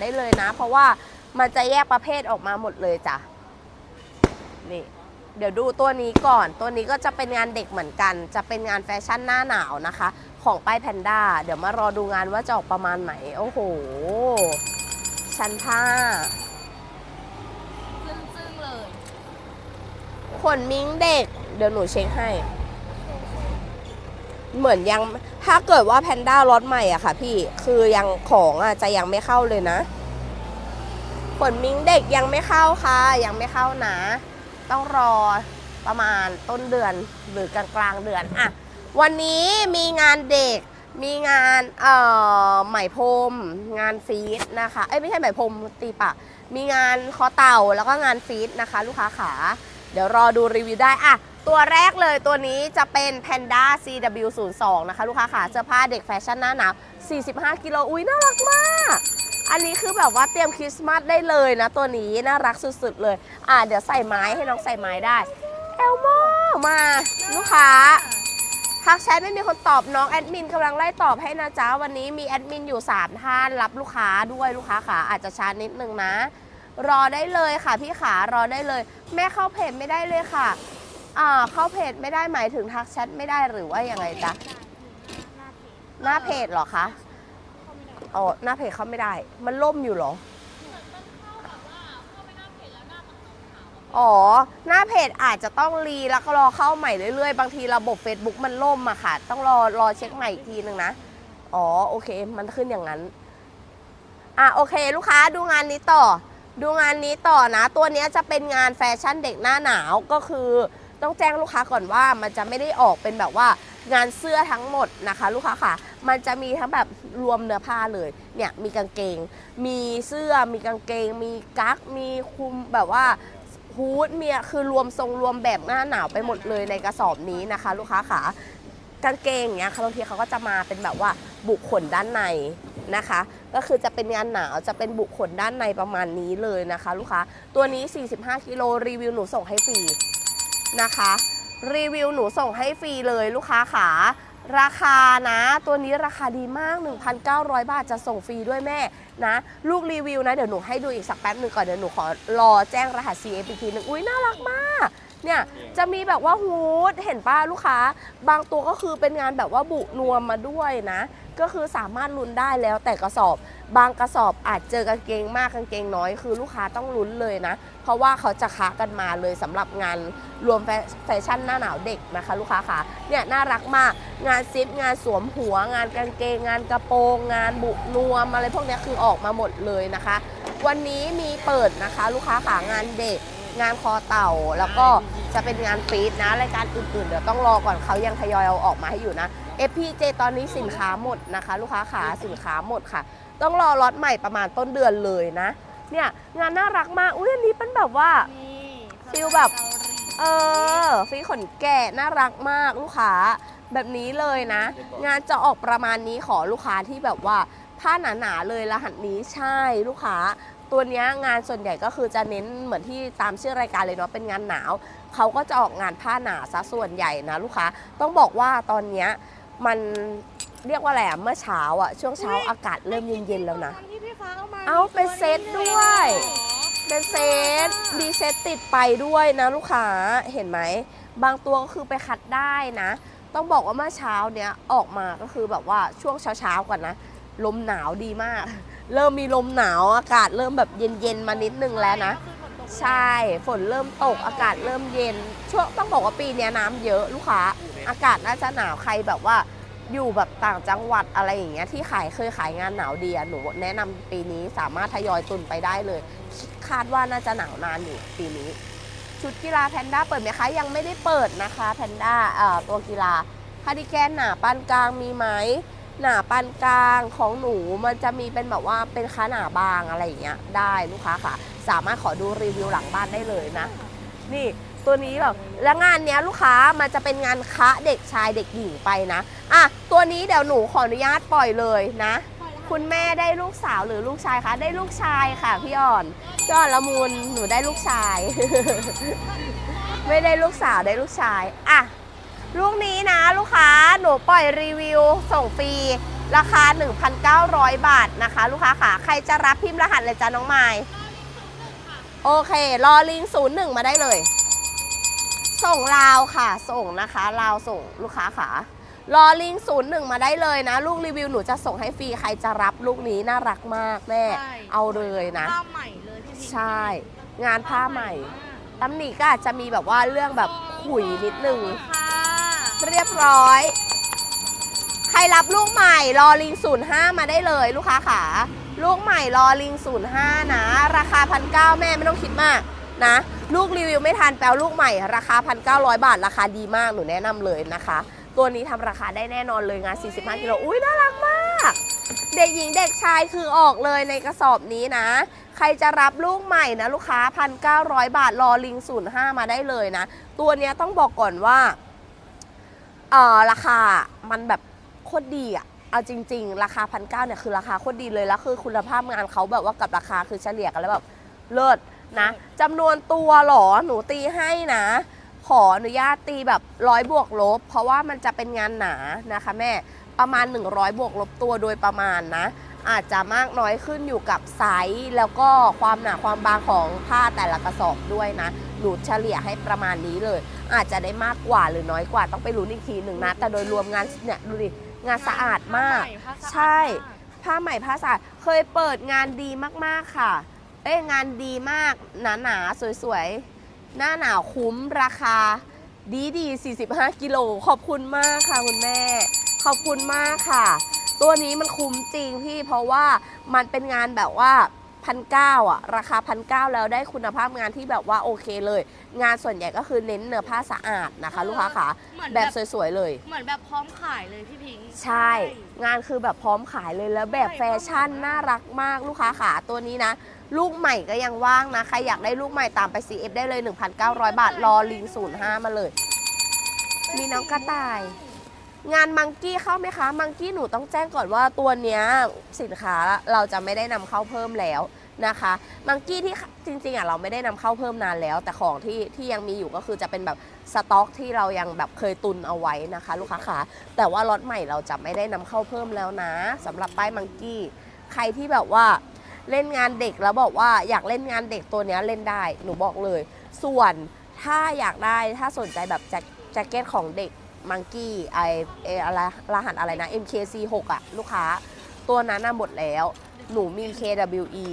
ได้เลยนะ เพราะว่ามันจะแยกประเภทออกมาหมดเลยจ้ะนี่เดี๋ยวดูตัวนี้ก่อน ตัวนี้ก็จะเป็นงานเด็กเหมือนกัน จะเป็นงานแฟชั่นหน้าหนาวนะคะ ของป้ายแพนด้า เดี๋ยวมารอดูงานว่าจะออกประมาณไหน โอ้โห ชั้นผ้าซึ่งซึ่งเลย ขนมิ้งเด็ก เดี๋ยวหนูเช็คให้ เหมือนยังถ้าเกิดว่าแพนด้ารถใหม่อะค่ะ พี่คือยังของอะจะยังไม่เข้าเลยนะขนมิ้งเด็กยังไม่เข้าค่ะ ยังไม่เข้านะ ต้องรอประมาณต้นเดือนหรือกลางกลางเดือนอะวันนี้มีงานเด็กมีงานเอ่อไหมพรมงานฟีดนะคะเอ้ยไม่ใช่ไหมพรมตีปากมีงานคอเต่าแล้วก็งานฟีดนะคะ ลูกค้าขา เดี๋ยวรอดูรีวิวได้อะ ตัวแรกเลยตัวนี้จะเป็น Panda CW02 นะคะ ลูกค้าขาเสื้อผ้าเด็กแฟชั่นหน้าหนาว45 กิโลอุ้ยน่ารักมาก อันนี้คือแบบว่าเตรียมคริสต์มาสได้เลยนะ ตัวนี้น่ารักสุดๆเลย อะเดี๋ยวใส่ไม้ให้น้องใส่ไม้ได้เอลโมมาลูกค้าทักแชทไม่มีคนตอบน้องแอดมินกำลังไล่ตอบให้นะจ๊ะวันนี้มีแอดมินอยู่ 3 ท่านรับลูกค้าด้วยลูกค้าขาอาจจะช้านิดนึงนะ รอได้เลยค่ะพี่ขารอได้เลย แม่เข้าเพจไม่ได้เลยค่ะ อ่าเข้าเพจไม่ได้หมายถึงทักแชทไม่ได้หรือว่ายังไงจ๊ะหน้าเพจเหรอคะอ๋อหน้าเพจเข้าไม่ได้ มันล่มอยู่เหรออ๋อ หน้าเพจอาจจะต้องรีแล้วก็รอเข้าใหม่เรื่อยๆ บางทีระบบ Facebook มันล่มอะค่ะ ต้องรอรอเช็คใหม่อีกทีนึงนะ อ๋อ โอเค มันขึ้นอย่างนั้น อะ โอเค ลูกค้าดูงานนี้ต่อ ดูงานนี้ต่อนะ ตัวนี้จะเป็นงานแฟชั่นเด็กหน้าหนาวก็คือ ต้องแจ้งลูกค้าก่อนว่ามันจะไม่ได้ออกเป็นแบบว่างานเสื้อทั้งหมดนะคะ ลูกค้าค่ะ มันจะมีทั้งแบบรวมเนื้อผ้าเลย เนี่ยมีกางเกง มีเสื้อ มีกางเกง มีกั๊ก มีคุมแบบว่าฮูดเมียคือรวมทรงรวมแบบหน้าหนาวไปหมดเลยในกระสอบนี้นะคะ ลูกค้าขากางเกงเงี้ยค่ะบางทีเขาก็จะมาเป็นแบบว่าบุขนด้านในนะคะ ก็คือจะเป็นงานหนาวจะเป็นบุขนด้านในประมาณนี้เลยนะคะ ลูกค้าตัวนี้ 45กิโลรีวิวหนูส่งให้ฟรี นะคะ รีวิวหนูส่งให้ฟรีเลยลูกค้าขาราคานะ ตัวนี้ราคาดีมาก 1,900 บาทจะส่งฟรีด้วยแม่นะ ลูกรีวิวนะ เดี๋ยวหนูให้ดูอีกสักแป๊บหนึ่งก่อน เดี๋ยวหนูขอรอแจ้งรหัส CF อีกทีหนึงอุ้ยน่ารักมาก เนี่ยจะมีแบบว่าฮูดเห็นป้าลูกค้า บางตัวก็คือเป็นงานแบบว่าบุนวมมาด้วยนะ ก็คือสามารถลุ้นได้แล้วแต่กระสอบ บางกระสอบอาจเจอกางเกงมากกางเกงน้อย คือลูกค้าต้องลุ้นเลยนะ เพราะว่าเขาจะค้ากันมาเลยสำหรับงานรวมแฟชั่นหน้าหนาวเด็กนะคะ ลูกค้าค่ะเนี่ยน่ารักมากงานซิปงานสวมหัว งานกางเกง งานกระโปรง งานบุนวมอะไรพวกนี้คือออกมาหมดเลยนะคะ วันนี้มีเปิดนะคะ ลูกค้าขางานเด็ก งานคอเต่าแล้วก็ จะเป็นงานฟีดนะรายการอื่นๆ เดี๋ยวต้องรอก่อนเขายังทยอยเอาออกมาให้อยู่นะ FPJ ตอนนี้สินค้าหมดนะคะ ลูกค้าขาสินค้าหมดค่ะ ต้องรอล็อตใหม่ประมาณต้นเดือนเลยนะ เนี่ยงานน่ารักมากอุ้ยอันนี้เป็นแบบว่า นี่ฟิลแบบ เออฟีขนแกะน่ารักมากลูกค้าแบบนี้เลยนะ งานจะออกประมาณนี้ขอลูกค้าที่แบบว่า ผ้าหนาๆเลยรหัสนี้ใช่ลูกค้า ตัวเนี้ยงานส่วนใหญ่ก็คือจะเน้นเหมือนที่ตามชื่อรายการเลยเนาะเป็นงานหนาวเขาก็จะออกงานผ้าหนาซะส่วนใหญ่นะลูกค้าต้องบอกว่าตอนเนี้ยมันเรียกว่าอะไรอะเมื่อเช้าอะช่วงเช้าอากาศเริ่มเย็นๆแล้วนะอัที่พี่ฟ้าเอามาเอาเป็นเซตด้วย เป็นเซตมีเซตติดไปด้วยนะลูกค้าเห็นไหมบางตัวก็คือไปคัดได้นะ ต้องบอกว่าเมื่อเช้าเนี้ยออกมาก็คือแบบว่าช่วงเช้าๆก่อนนะ ลมหนาวดีมาก เริ่มมีลมหนาวอากาศเริ่มแบบเย็นๆมานิดนึงแล้วนะ ใช่ฝนเริ่มตกอากาศเริ่มเย็น ช่วงต้องบอกว่าปีนี้น้ำเยอะลูกค้า อากาศน่าจะหนาวใครแบบว่าอยู่แบบต่างจังหวัดอะไรอย่างเงี้ยที่ขายเคยขายงานหนาวดีอะหนูแนะนำปีนี้สามารถทยอยตุนไปได้เลย คาดว่าน่าจะหนาวนานอยู่ปีนี้ ชุดกีฬาแพนด้าเปิดไหมคะ ยังไม่ได้เปิดนะคะแพนด้าตัวกีฬาคาร์ดิแกนหนาปานกลางมีไหม หนาปานกลางของหนูมันจะมีเป็นแบบว่าเป็นขาหนาบางอะไรอย่างเงี้ยได้ลูกค้าค่ะ สามารถขอดูรีวิวหลังบ้านได้เลยนะ นี่ตัวนี้แบบแล้วงานเนี้ยลูกค้ามันจะเป็นงานคะเด็กชายเด็กหญิงไปนะอะตัวนี้เดี๋ยวหนูขออนุญาตปล่อยเลยนะ คุณแม่ได้ลูกสาวหรือลูกชายคะได้ลูกชายค่ะพี่อ่อนพี่อ่อนละมุนหนูได้ลูกชาย ไม่ได้ลูกสาวได้ลูกชายอะลูกนี้นะลูกค้า หนูปล่อยรีวิวส่งฟรีราคา 1,900 บาทนะคะ ลูกค้าค่ะ ใครจะรับพิมพ์รหัสเลยจ้าน้องไม้โอเค รอลิงศูนย์หนึ่งมาได้เลย ส่งลาวค่ะ ส่งนะคะลาวส่งลูกค้าค่ะรอลิงศูนย์หนึ่งมาได้เลยนะ ลูกรีวิวหนูจะส่งให้ฟรีใครจะรับลูกนี้น่ารักมากแม่ ใช่ เอาเลยนะ ผ้าใหม่เลยพี่พิงใช่ งานผ้าใหม่ตำหนิก็อาจจะมีแบบว่าเรื่องแบบขุยนิดนึง ค่ะ เรียบร้อยใค รรับลูกใหม่รอลิงศูนย์ห้ามาได้เลยลูกค้าขาลูกใหม่รอลิงศูนย์ห้านะ ราคาพันเก้าแม่ไม่ต้องคิดมากนะ ลูกรีวิวไม่ทันแปลลูกใหม่ ราคาพันเก้าร้อยบาท ราคาดีมากหนูแนะนำเลยนะคะ ตัวนี้ทำราคาได้แน่นอนเลยงาน 45 กิโลอุ้ยน่ารักมาก เด็กหญิงเด็กชายคือออกเลยในกระสอบนี้นะ ใครจะรับลูกใหม่นะลูกค้า 1,900 บาทรอลิงศูนย์ห้ามาได้เลยนะ ตัวนี้ต้องบอกก่อนว่าเออราคามันแบบ โคตรดีอะเอาจริง ๆ ราคาพันเเนี่ยคือราคาโคตรดีเลยแล้วคือคุณภาพงานเขาแบบว่ากับราคาคือเฉลี่ยกันแล้วแบบเลิศนะจำนวนตัวเหรอหนูตีให้นะ ขออนุญาตตีแบบร้อยบวกลบ เพราะว่ามันจะเป็นงานหนานะคะแม่ประมาณ 100 บวกลบตัวโดยประมาณนะ อาจจะมากน้อยขึ้นอยู่กับไซส์แล้วก็ความหนาความบางของผ้าแต่ละกระสอบด้วยนะหนูเฉลี่ยให้ประมาณนี้เลย อาจจะได้มากกว่าหรือน้อยกว่าต้องไปรู้นอีกทีหนึ่งนะ แต่โดยรวมงานเนี่ยดูดิ งานสะอาดมากผ้ใหผ้สะอาดใช่ ผ้าใหม่ผ้าสะอาดเคยเปิดงานดีมากๆค่ะ เอ้ยงานดีมาก หนาๆสวยๆ หน้าหนาวคุ้มราคา ดีดีๆ45 กิโล ขอบคุณมากค่ะคุณแม่ ขอบคุณมากค่ะ ตัวนี้มันคุ้มจริงพี่เพราะว่ามันเป็นงานแบบว่า พันเก้าอะราคาพันเก้าแล้วได้คุณภาพงานที่แบบว่าโอเคเลย งานส่วนใหญ่ก็คือเน้นเนื้อผ้าสะอาดนะคะ ลูกค้าค่ะเหมือนแบแบบ บสวยๆเลย เหมือนแบบพร้อมขายเลยพี่พิงค์ ใช่ งานคือแบบพร้อมขายเลยแล้วแบบแฟชั่น น่ารักมากลูกค้าขาตัวนี้นะ ลูกใหม่ก็ยังว่างนะ ใครอยากได้ลูกใหม่ตามไป CF ได้เลย 1,900 บาท รอลิง 05 มาเลย มีน้องกระต่าย งานมังกี้เข้าไหมคะ มังกี้หนูต้องแจ้งก่อนว่าตัวเนี้ยสินค้าเราจะไม่ได้นำเข้าเพิ่มแล้ว นะคะมังกี้ที่จริงๆอะเราไม่ได้นำเข้าเพิ่มนานแล้ว แต่ของที่ที่ยังมีอยู่ก็คือจะเป็นแบบสต็อกที่เรายังแบบเคยตุนเอาไว้นะคะ ลูกค้าขาแต่ว่าล็อตใหม่เราจะไม่ได้นำเข้าเพิ่มแล้วนะสำหรับป้ายมังกี้ใครที่แบบว่าเล่นงานเด็กแล้วบอกว่าอยากเล่นงานเด็กตัวนี้เล่นได้หนูบอกเลย ส่วนถ้าอยากได้ถ้าสนใจแบบแจ็คแจ็คเก็ตของเด็กมังกี้ไอเออะไรรหัสอะไรนะ MKC6 อะลูกค้าตัวนั้นน่ะหมดแล้ว หนูมี KWE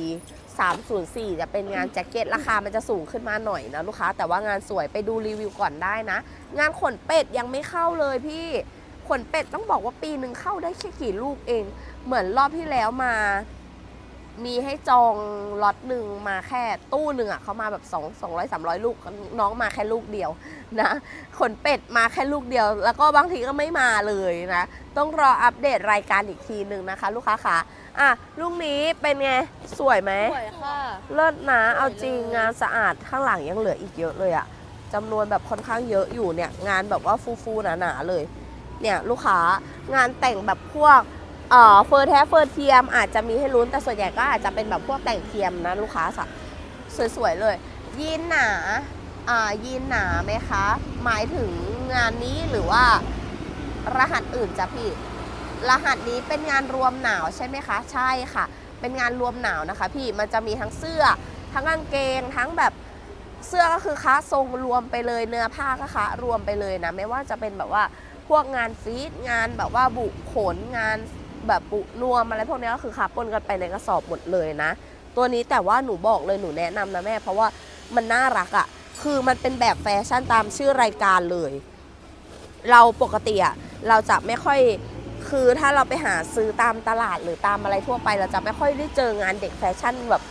304 จะเป็นงานแจ็คเก็ตราคามันจะสูงขึ้นมาหน่อยนะลูกค้า แต่ว่างานสวยไปดูรีวิวก่อนได้นะ งานขนเป็ดยังไม่เข้าเลยพี่ขนเป็ดต้องบอกว่าปีหนึ่งเข้าได้แค่กี่ลูกเอง เหมือนรอบที่แล้วมา มีให้จองล็อตหนึ่งมาแค่ตู้หนึ่งอะเขามาแบบ2 200 300 ลูกน้องมาแค่ลูกเดียวนะขนเป็ดมาแค่ลูกเดียว แล้วก็บางทีก็ไม่มาเลยนะ ต้องรออัปเดตรายการอีกทีหนึ่งนะคะ ลูกค้าขาอะลูกนี้เป็นไง สวยไหมสวยค่ะ เลิศนะเอาสวยเลยจริงงานสะอาดข้างหลังยังเหลืออีกเยอะเลยอะจำนวนแบบค่อนข้างเยอะอยู่เนี่ย งานแบบว่าฟูๆหนาๆเลย เนี่ยลูกค้างานแต่งแบบพวก เฟอร์แท้เฟอร์เทียมอาจจะมีให้ลุ้นแต่ส่วนใหญ่ก็อาจจะเป็นแบบพวกแต่งเทียมนะลูกค้าสัสวยๆเลย ยีนหนาอ่ายีนหนาไหมคะ หมายถึงงานนี้หรือว่ารหัสอื่นจ้ะพี่ รหัสนี้เป็นงานรวมหนาวใช่ไหมคะ ใช่ค่ะ เป็นงานรวมหนาวนะคะ พี่มันจะมีทั้งเสื้อ ทั้งกางเกงทั้งแบบเสื้อก็คือค้าทรงรวมไปเลยเนื้อผ้าก็ค้ารวมไปเลยนะไม่ว่าจะเป็นแบบว่าพวกงานฟีดงานแบบว่าบุขนงาน แบบปุนวมอะไรพวกนี้ก็คือค้าปนกันไปในกระสอบหมดเลยนะ ตัวนี้แต่ว่าหนูบอกเลยหนูแนะนำนะแม่ เพราะว่ามันน่ารักอะ่ะคือมันเป็นแบบแฟชั่นตามชื่อรายการเลย เราปกติอะเราจะไม่ค่อยคือถ้าเราไปหาซื้อตามตลาดหรือตามอะไรทั่วไป เราจะไม่ค่อยได้เจองานเด็กแฟชั่นแบบ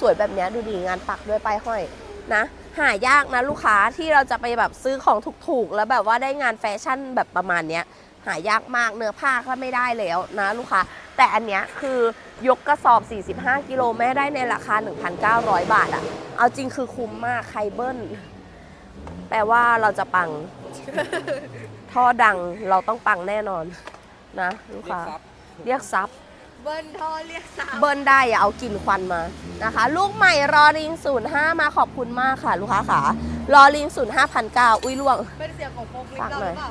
สวยๆแบบนี้ดูดีงานปักด้วยป้ายห้อยนะ หายากนะลูกค้าที่เราจะไปแบบซื้อของถูกๆ แล้วแบบว่าได้งานแฟชั่นแบบประมาณเนี้ย หายากมากเนื้อผ้าก็ไม่ได้แล้วนะลูกค้าแต่อันเนี้ยคือยกกระสอบ 45 กิโลแม่ได้ในราคา 1,900 บาทอะเอาจริงคือคุ้มมากใครเบิ้ล แปลว่าเราจะปัง ท่อดังเราต้องปังแน่นอนนะลูกค้าเรียกซับเบิ้ลทอเรียกสาวเบิ้ลได้อย่าเอากลิ่นควันมานะคะ ลูกใหม่รอลิง 05 มาขอบคุณมากค่ะ ลูกค้าขารอลิง 05พันเก้าอุ้ยล่วงเป็นเสียงของโฟกลิฟฝากต์เราหน่อยหรือเปล่า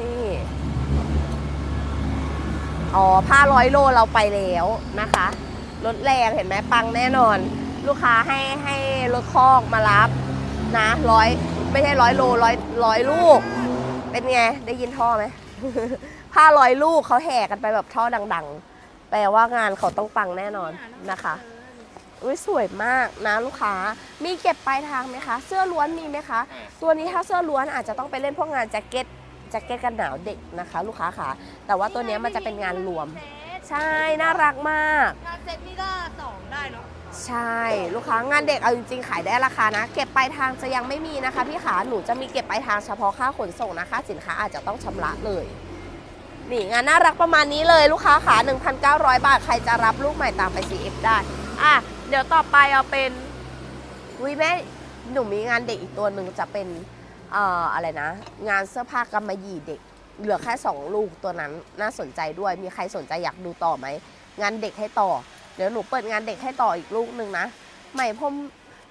นี่ อ๋อผ้าร้อยโลเราไปแล้วนะคะรถแรงเห็นไหมปังแน่นอน ลูกค้าให้ให้รถคอกมารับนะร้อยไม่ใช่ร้อยโลร้อยร้อยลูก เป็นไง ได้ยินท่อไหมผ้าร้อยลูกเขาแห่กันไปแบบท่อดัง ๆ แปลว่างานเขาต้องปังแน่นอนนะคะอุ้ยสวยมากนะลูกค้า มีเก็บปลายทางไหมคะ เสื้อล้วนมีไหมคะ ตัวนี้ถ้าเสื้อล้วนอาจจะต้องไปเล่นพวกงานแจ็คเก็ต แจ็คเก็ตกันหนาวเด็กนะคะ ลูกค้าค่ะแต่ว่าตัวเนี้ยมันจะเป็นงานรวม ใช่น่ารักมาก งานเซ็ตนี่ก็สองได้เนาะใช่ลูกค้างานเด็กเอาจริงๆขายได้ราคานะ เก็บปลายทางจะยังไม่มีนะคะพี่ขาหนูจะมีเก็บปลายทางเฉพาะค่าขนส่งนะคะ สินค้าอาจจะต้องชำระเลยนี่งานน่ารักประมาณนี้เลยลูกค้าขา1,900 บาท ใครจะรับลูกใหม่ตามไป CF ได้ อะ เดี๋ยวต่อไปเอาเป็นวิแม่หนูมีงานเด็กอีกตัวหนึ่งจะเป็น เอ่ออะไรนะ งานเสื้อผ้ากำมะหยี่เด็ก เหลือแค่ 2 ลูกตัวนั้นน่าสนใจด้วยมีใครสนใจอยากดูต่อไหมงานเด็กให้ต่อ เดี๋ยวหนูเปิดงานเด็กให้ต่ออีกลูกหนึ่งนะใหม่พรม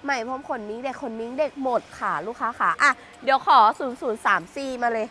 ใหม่พรมขนมิ้งเด็กขนมิ้งเด็กหมดค่ะลูกค้าค่ะอะเดี๋ยวขอ 0034 มาเลย